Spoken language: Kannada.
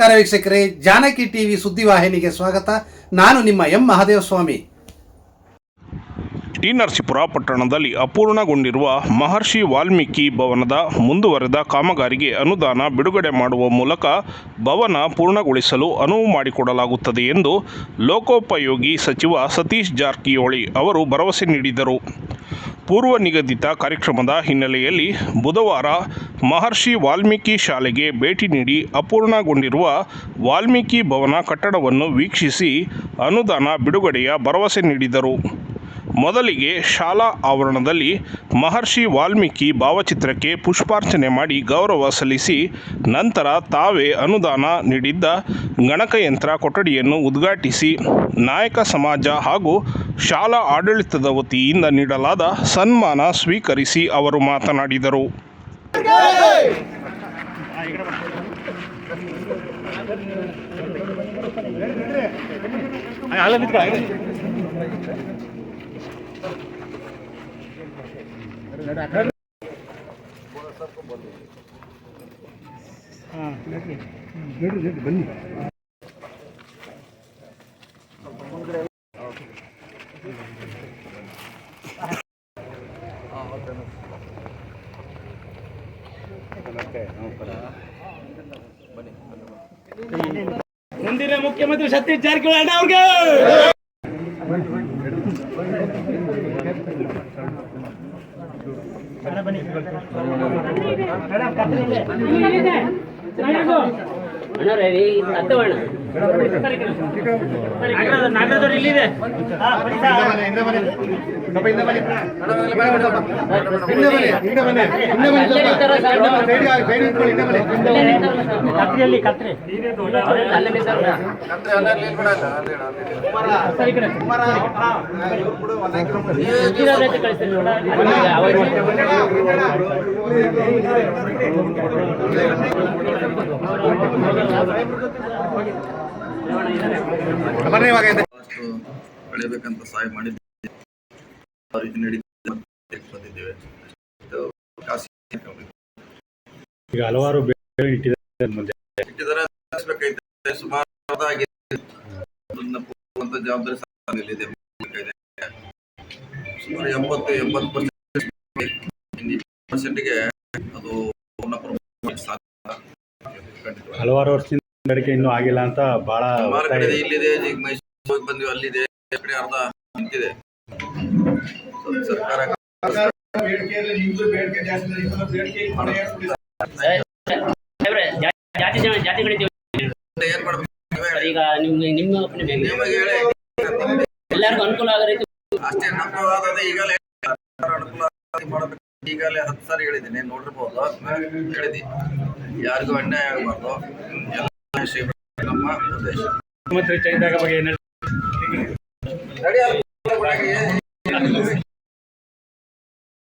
ವೀಕ್ಷಕರೇ, ಜಾನಕಿ ಟಿವಿ ಸುದ್ದಿವಾಹಿನಿಗೆ ಸ್ವಾಗತ. ನಾನು ನಿಮ್ಮ ಎಂ ಮಹಾದೇವಸ್ವಾಮಿ. ಟಿ ನರಸೀಪುರ ಪಟ್ಟಣದಲ್ಲಿ ಅಪೂರ್ಣಗೊಂಡಿರುವ ಮಹರ್ಷಿ ವಾಲ್ಮೀಕಿ ಭವನದ ಮುಂದುವರೆದ ಕಾಮಗಾರಿಗೆ ಅನುದಾನ ಬಿಡುಗಡೆ ಮಾಡುವ ಮೂಲಕ ಭವನ ಪೂರ್ಣಗೊಳಿಸಲು ಅನುವು ಮಾಡಿಕೊಡಲಾಗುತ್ತದೆ ಎಂದು ಲೋಕೋಪಯೋಗಿ ಸಚಿವ ಸತೀಶ್ ಜಾರಕಿಹೊಳಿ ಅವರು ಭರವಸೆ ನೀಡಿದರು. ಪೂರ್ವ ನಿಗದಿತ ಕಾರ್ಯಕ್ರಮದ ಹಿನ್ನೆಲೆಯಲ್ಲಿ ಬುಧವಾರ ಮಹರ್ಷಿ ವಾಲ್ಮೀಕಿ ಶಾಲೆಗೆ ಭೇಟಿ ನೀಡಿ ಅಪೂರ್ಣಗೊಂಡಿರುವ ವಾಲ್ಮೀಕಿ ಭವನ ಕಟ್ಟಡವನ್ನು ವೀಕ್ಷಿಸಿ ಅನುದಾನ ಬಿಡುಗಡೆಯ ಭರವಸೆ ನೀಡಿದರು. ಮೊದಲಿಗೆ ಶಾಲಾ ಆವರಣದಲ್ಲಿ ಮಹರ್ಷಿ ವಾಲ್ಮೀಕಿ ಭಾವಚಿತ್ರಕ್ಕೆ ಪುಷ್ಪಾರ್ಚನೆ ಮಾಡಿ ಗೌರವ ಸಲ್ಲಿಸಿ, ನಂತರ ತಾವೇ ಅನುದಾನ ನೀಡಿದ್ದ ಗಣಕಯಂತ್ರ ಕೊಠಡಿಯನ್ನು ಉದ್ಘಾಟಿಸಿ, ನಾಯಕ ಸಮಾಜ ಹಾಗೂ ಶಾಲಾ ಆಡಳಿತದ ವತಿಯಿಂದ ನೀಡಲಾದ ಸನ್ಮಾನ ಸ್ವೀಕರಿಸಿ ಅವರು ಮಾತನಾಡಿದರು. ಮುಂದಿನ ಮುಖ್ಯಮಂತ್ರಿ ಸತೀಶ್ ಜಾರಕಿಹೊಳಿ ಅಣ್ಣ ಅವ್ರಿಗೆ ನಾಗರಾಜ್ ಇಲ್ಲಿದೆ ಕತ್ರಿಯಲ್ಲಿ ಕತ್ರಿ ಸಹಾಯ ಮಾಡಿದ್ದೇವೆ ಈಗ ಹಲವಾರು ಬೆಳೆ ಇಟ್ಟಿದ್ದಾರೆ ಮುಂದೆ ಇಟ್ಟಿದ್ದಾರೆ ನಡೆಸ್ಬೇಕೈತೆ. ಸುಮಾರು. ಜವಾಬ್ದಾರಿ. ಸುಮಾರು ಎಂಬತ್ತು ಎಂಬತ್ತು ಪರ್ಸೆಂಟ್ ಪರ್ಸೆಂಟ್ಗೆ ಹಲವಾರು ವರ್ಷದಿಂದ ಬೇಡಿಕೆ ಇನ್ನೂ ಆಗಿಲ್ಲ ಅಂತ ಬಹಳ ಸುಮಾರು ಕಡೆ ಇದೆ. ಇಲ್ಲಿದೆ ಈಗ ಮೈಸೂರು ಹೋಗಿ ಬಂದ್ವಿ ಅಲ್ಲಿದೆ ಈ ಕಡೆ ಅರ್ಧ ನಿಂತಿದೆ ಸ್ವಲ್ಪ ಸರ್ಕಾರ ಜಾತಿ ಜನ ಜಾತಿಗಳಿದ್ದೀವಿ ಏನ್ ಮಾಡ್ಬೇಕು ನೀವೇ ಹೇಳಿ. ಈಗ ನಿಮ್ಗೆ ನಿಮ್ಮ ಒಪಿನಿಯನ್ ಹೇಗೆ? ನಿಮಗೆ ಹೇಳಿ ಎಲ್ಲರಿಗೂ ಅನುಕೂಲ ಆಗೋ ರೀತಿ ಅಷ್ಟೇ ಅನುಕೂಲ ಆಗದೆ ಈಗಲೇ ಅನುಕೂಲ ಮಾಡಬೇಕು ಈಗಲೇ ಹತ್ತು ಸಾರಿ ಹೇಳಿದ್ದೀನಿ ನೋಡಿರ್ಬೋದು. ಹೇಳಿದಿ. ಯಾರಿಗೂ ಅನ್ಯಾಯ ಆಗಬಾರ್ದು. ಎಲ್ಲ ಶ್ರೀ ನಮ್ಮ ಉದ್ದೇಶ. ಮುಖ್ಯಮಂತ್ರಿ ಚೇಂಜ್ ಆಗೋ ಬಗ್ಗೆ ಏನ್